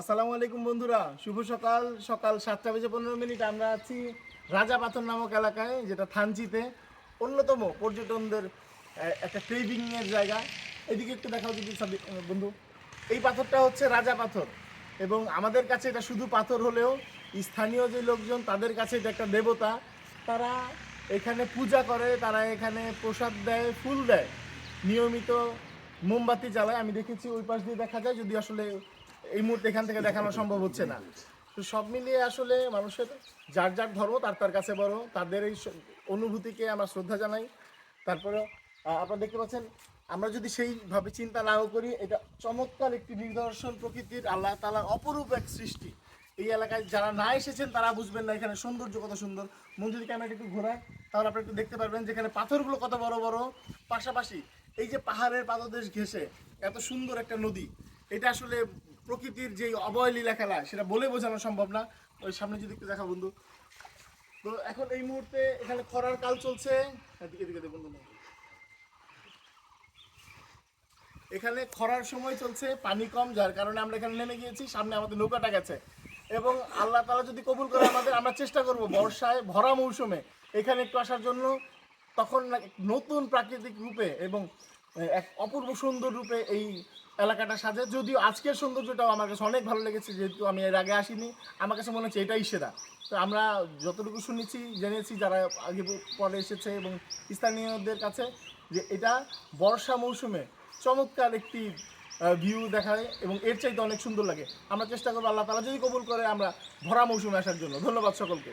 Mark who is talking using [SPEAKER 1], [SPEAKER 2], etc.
[SPEAKER 1] আসসালামু আলাইকুম বন্ধুরা, শুভ সকাল। সকাল সাতটা বেজে পনেরো মিনিট, আমরা আছি রাজা পাথর নামক এলাকায়, যেটা থানচিতে, অন্যতম পর্যটনদের একটা ট্রেডিং এর জায়গা। এদিকে একটু দেখাও যদি বন্ধু। এই পাথরটা হচ্ছে রাজা পাথর, এবং আমাদের কাছে এটা শুধু পাথর হলেও স্থানীয় যে লোকজন, তাদের কাছে এটা একটা দেবতা। তারা এখানে পূজা করে, তারা এখানে প্রসাদ দেয়, ফুল দেয়। নিয়মিত মোমবাতি জ্বালায়। আমি দেখেছি ওই পাশ দিয়ে দেখা যায়, যদি আসলে এই মুহূর্তে এখান থেকে দেখানো সম্ভব হচ্ছে না। তো সব মিলিয়ে আসলে মানুষের যার যার ধর্ম, তার তার কাছে বড়, তাদের এই অনুভূতিকে আমরা শ্রদ্ধা জানাই। তারপরে আপনারা দেখতে পাচ্ছেন, আমরা যদি সেইভাবে চিন্তা নাও করি, এটা চমৎকার একটি নিদর্শন প্রকৃতির আল্লাহ তালার অপরূপ এক সৃষ্টি। এই এলাকায় যারা না এসেছেন, তারা বুঝবেন না, এখানে সৌন্দর্য কত সুন্দর। মন যদি ক্যামেরাটা একটু ঘোরায়, তাহলে আপনারা একটু দেখতে পারবেন যেখানে পাথরগুলো কত বড় বড়। পাশাপাশি এই যে পাহাড়ের পাদদেশ ঘেঁষে, এত সুন্দর একটা নদী। এটা আসলে প্রকৃতির যে অবয়লীলা খেলা সেটা বলে বোঝানো সম্ভব না। ওই সামনে যদি একটু দেখা বন্ধু। তো এখন এই মুহূর্তে এখানে খরার কাল চলছে। এদিকে দিকে দেখুন বন্ধু এখানে খরার সময় চলছে, পানি কম, যার কারণে আমরা এখানে নেমে গিয়েছি, সামনে আমাদের নৌকাটা গেছে। এবং আল্লাহ তালা যদি কবুল করে আমাদের, আমরা চেষ্টা করব বর্ষায় ভরা মৌসুমে এখানে একটু আসার জন্য। তখন নতুন প্রাকৃতিক রূপে এবং এক অপূর্ব সুন্দর রূপে এই এলাকাটা সাজে। যদিও আজকের সৌন্দর্যটাও আমার কাছে অনেক ভালো লেগেছে, যেহেতু আমি এর আগে আসিনি। আমার কাছে মনে হচ্ছে এটাই সেরা। তো আমরা যতটুকু শুনেছি, জেনেছি, যারা আগে পরে এসেছে এবং স্থানীয়দের কাছে, যে এটা বর্ষা মৌসুমে চমৎকার একটি ভিউ দেখায় এবং এর চাইতে অনেক সুন্দর লাগে। আমরা চেষ্টা করব আল্লাহ তালা যদি কবুল করে আমরা ভরা মৌসুমে আসার জন্য। ধন্যবাদ সকলকে।